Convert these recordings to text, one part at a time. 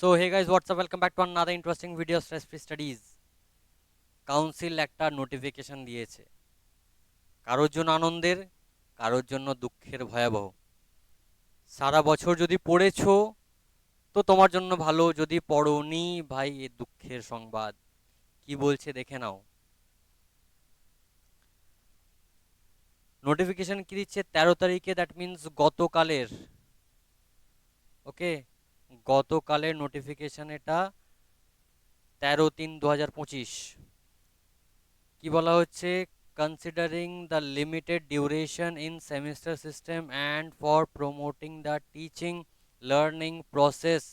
Guys, what's up? Welcome back to another interesting video stress free studies. Council একটা notification দিয়েছে। কারোর জন্য আনন্দের কারোর জন্য দুঃখের ভয়াবহ। সারা বছর যদি পড়েছো তো তোমার জন্য ভালো। যদি পড়োনি ভাই এ দুঃখের সংবাদ। কি বলছে দেখে নাও। নোটিফিকেশন কি দিচ্ছে? তেরো তারিখে দ্যাট মিনস গতকালের। ওকে গতকালের নোটিফিকেশন এটা তেরো তিন দু হাজার পঁচিশ কি বলা হচ্ছে considering the limited duration in semester system and for promoting the teaching learning process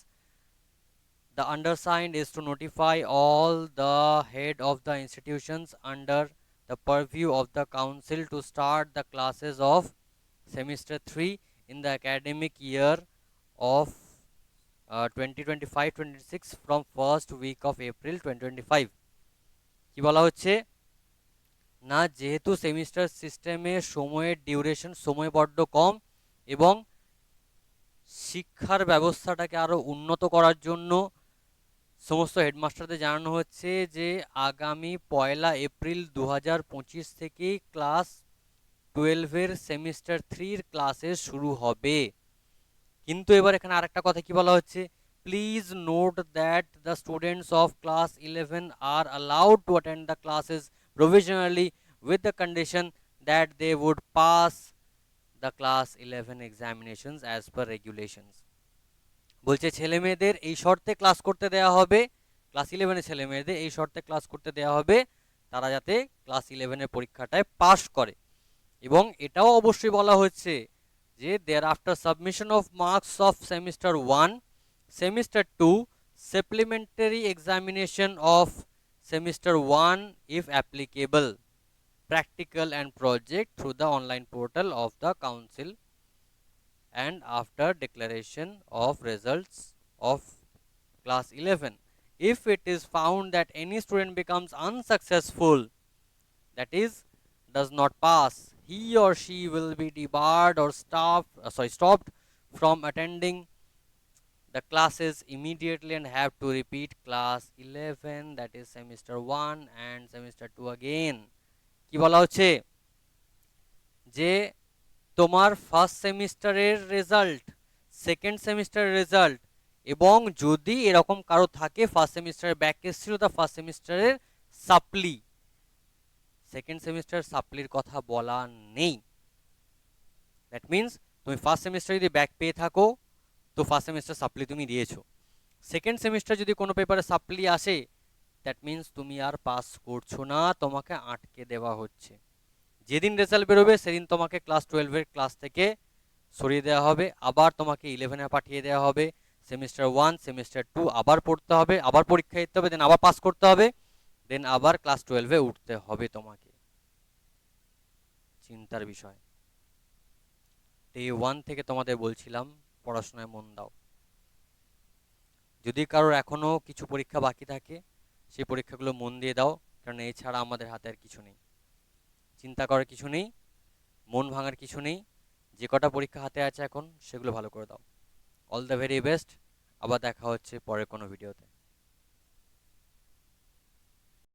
the undersigned is to notify all the head of the institutions under the purview of the council to start the classes of semester 3 in the academic year of uh, 2025-26 from first week of April 2025 কি বলা হচ্ছে? না যেহেতু semester সিস্টেমে সময়ের duration সময় বড্ড কম এবং শিক্ষার ব্যবস্থাটাকে আরও উন্নত করার জন্য সমস্ত হেডমাস্টারদের জানানো হচ্ছে যে আগামী পয়লা এপ্রিল দু হাজার পঁচিশ থেকেই ক্লাস টুয়েলভের সেমিস্টার থ্রির ক্লাসেস শুরু হবে। কিন্তু এবার এখানে আরেকটা কথা কি বলা হচ্ছে? Please note that the students of class eleven are allowed to attend the classes provisionally with the condition that they would pass the class 11 examinations as per regulations. বলছে, ছেলে মেয়েদের এই শর্তে ক্লাস করতে দেওয়া হবে ক্লাস ইলেভেনের ছেলে মেয়েদের এই শর্তে ক্লাস করতে দেওয়া হবে, তারা যাতে ক্লাস ইলেভেনের পরীক্ষাটায় পাশ করে। এবং এটাও অবশ্যই বলা হচ্ছে thereafter submission of marks of semester 1 semester 2 supplementary examination of semester 1 if applicable practical and project through the online portal of the council and after declaration of results of class 11 if it is found that any student becomes unsuccessful that is does not pass he or she will be debarred or stopped uh, sorry stopped from attending the classes immediately and have to repeat class 11 that is semester 1 and semester 2 again কি বলা হচ্ছে যে তোমার first সেমিস্টারের result second সেমিস্টারের result এবং যদি এরকম কারও থাকে ফার্স্ট সেমিস্টারের ব্যাক ছিল তা ফার্স্ট সেমিস্টারের সাপ্লি সেকেন্ড সেমিস্টার সাপ্লির কথা বলা নেই। দ্যাট মিন্স তুমি ফার্স্ট সেমিস্টার যদি ব্যাক পেয়ে থাকো, তো ফার্স্ট সেমিস্টার সাপ্লি তুমি দিয়েছ। সেকেন্ড সেমিস্টার যদি কোনো পেপারে সাপ্লি আসে দ্যাট মিন্স তুমি আর পাস করছ না, তোমাকে আটকে দেওয়া হচ্ছে। যেদিন রেজাল্ট বেরোবে, সেদিন তোমাকে ক্লাস টুয়েলভের ক্লাস থেকে সরিয়ে দেওয়া হবে, আবার তোমাকে ইলেভেনে পাঠিয়ে দেওয়া হবে। সেমিস্টার ওয়ান সেমিস্টার টু আবার পড়তে হবে, আবার পরীক্ষা দিতে হবে দেন আবার পাস করতে হবে। দেন আবার ক্লাস টুয়েলভে উঠতে হবে তোমাকে। চিন্তার বিষয়। ডে ওয়ান থেকে তোমাদের বলছিলাম, পড়াশোনায় মন দাও। যদি কারোর এখনও কিছু পরীক্ষা বাকি থাকে, সেই পরীক্ষাগুলো মন দিয়ে দাও, কারণ এছাড়া আমাদের হাতে আর কিছু নেই। চিন্তা করার কিছু নেই, মন ভাঙার কিছু নেই, যে কটা পরীক্ষা হাতে আছে এখন, সেগুলো ভালো করে দাও। অল দ্য ভেরি বেস্ট আবার দেখা হচ্ছে পরের কোনো ভিডিওতে